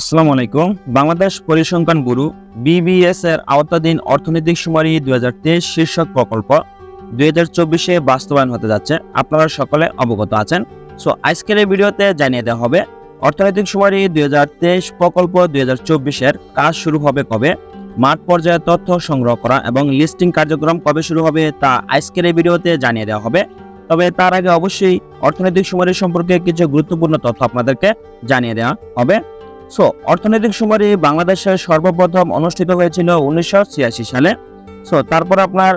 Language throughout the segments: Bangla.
আসসালামু আলাইকুম। বাংলাদেশ পরিসংখ্যান ব্যুরো বিবিএস এর আওতাধীন অর্থনৈতিক সুমারি দুই শীর্ষক প্রকল্প দুই হাজার চব্বিশে বাস্তবায়ন হতে যাচ্ছে। আপনারা সকলে অবগত আছেন। সো আজকের এই ভিডিওতে জানিয়ে দেওয়া হবে, অর্থনৈতিক সুমারি দুই প্রকল্প দুই হাজার চব্বিশের কাজ শুরু হবে কবে, মাঠ পর্যায়ে তথ্য সংগ্রহ করা এবং লিস্টিং কার্যক্রম কবে শুরু হবে তা আজকের এই ভিডিওতে জানিয়ে দেওয়া হবে। তবে তার আগে অবশ্যই অর্থনৈতিক সুমারি সম্পর্কে কিছু গুরুত্বপূর্ণ তথ্য আপনাদেরকে জানিয়ে দেওয়া হবে। সো অর্থনৈতিক সুমারি বাংলাদেশে সর্বপ্রথম অনুষ্ঠিত হয়েছিল উনিশশো ছিয়াশি সালে। সো তারপর আপনার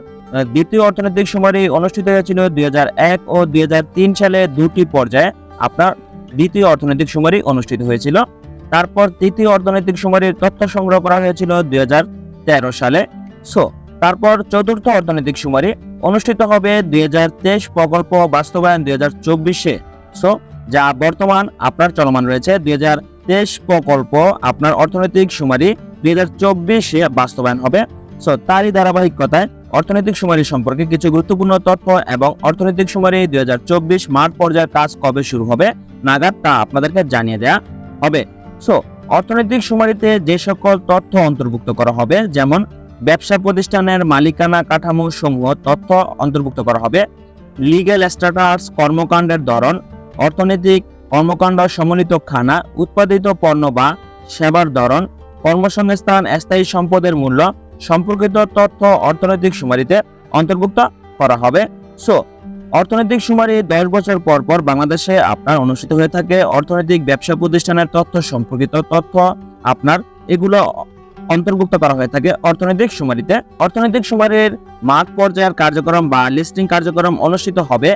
দ্বিতীয় অর্থনৈতিক সুমারি অনুষ্ঠিত হয়েছিল দুই হাজার এক ও দুই হাজার তিন সালে দুটি পর্যায়ে আপনার দ্বিতীয় অর্থনৈতিক সুমারি অনুষ্ঠিত হয়েছিল। তারপর তৃতীয় অর্থনৈতিক সুমারির তথ্য সংগ্রহ করা হয়েছিল দুই হাজার তেরো সালে। সো তারপর চতুর্থ অর্থনৈতিক সুমারি অনুষ্ঠিত হবে দুই হাজার তেইশ প্রকল্প বাস্তবায়ন দুই সো যা বর্তমান আপনার চলমান রয়েছে দুই প্রকল্প। আপনার অর্থনৈতিক সুমারি দুই হাজার চব্বিশে বাস্তবায়ন হবে। সো তারই ধারাবাহিকতায় অর্থনৈতিক সুমারি সম্পর্কে কিছু গুরুত্বপূর্ণ তথ্য এবং অর্থনৈতিক সুমারি দুই হাজার চব্বিশ মাঠ পর্যায়ের কাজ কবে শুরু হবে, নাগাদ তা আপনাদেরকে জানিয়ে দেওয়া হবে। সো অর্থনৈতিক সুমারিতে যে সকল তথ্য অন্তর্ভুক্ত করা হবে, যেমন ব্যবসা প্রতিষ্ঠানের মালিকানা কাঠামো সমূহ তথ্য অন্তর্ভুক্ত করা হবে লিগ্যাল স্ট্যাটাস কর্মকাণ্ডের ধরন অর্থনৈতিক কর্মকাণ্ড সমন্বিত খানা, উৎপাদিত পণ্য বা সেবার ধরন, কর্মসংস্থান, স্থায়ী সম্পদের মূল্য, সম্পর্কিত তথ্য অর্থনৈতিক সুমারিতে অন্তর্ভুক্ত করা হবে। সো অর্থনৈতিক সুমারি দশ বছর পর পর বাংলাদেশে আপনার অনুষ্ঠিত হয়ে থাকে। অর্থনৈতিক ব্যবসা প্রতিষ্ঠানের তথ্য, সম্পর্কিত তথ্য আপনার এগুলো অন্তর্ভুক্ত করা হয়ে থাকে অর্থনৈতিক সুমারিতে। অর্থনৈতিক সুমারির মাঠ পর্যায়ের কার্যক্রম বা লিস্টিং কার্যক্রম অনুষ্ঠিত হবে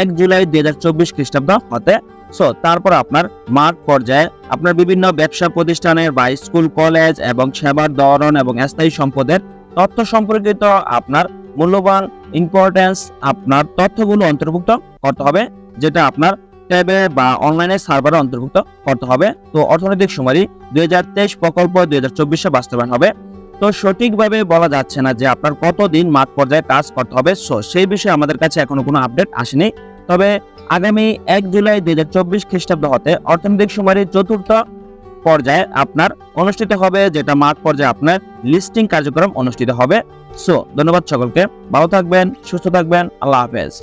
এক জুলাই দুই হাজার চব্বিশ খ্রিস্টাব্দ হতে। সো তারপর আপনার মাঠ পর্যায়ে আপনার বিভিন্ন ব্যবসা প্রতিষ্ঠানের বা স্কুল, কলেজ এবং সেবার ধরন এবং স্থায়ী সম্পদের তথ্য সম্পর্কিত আপনার মূল্যবান ইম্পর্টেন্স আপনার তথ্যগুলো অন্তর্ভুক্ত করতে হবে, যেটা আপনার ট্যাবে বা অনলাইনে সার্ভারে অন্তর্ভুক্ত করতে হবে। তো, অর্থনৈতিক সুমারি দুই হাজার তেইশ প্রকল্প দুই হাজার চব্বিশে বাস্তবায়ন হবে। তো সঠিকভাবে বলা যাচ্ছে না যে আপনার কতদিন মাঠ পর্যায়ে কাজ করতে হবে। সো সেই বিষয়ে আমাদের কাছে এখনও কোনো আপডেট আসেনি। তবে আগামী এক জুলাই দুই হাজার চব্বিশ খ্রিস্টাব্দ হতে অর্থনৈতিক সুমারির চতুর্থ পর্যায়ে আপনার অনুষ্ঠিত হবে, যেটা মাঠ পর্যায়ে আপনার লিস্টিং কার্যক্রম অনুষ্ঠিত হবে। সো ধন্যবাদ সকলকে। ভালো থাকবেন, সুস্থ থাকবেন। আল্লাহ হাফেজ।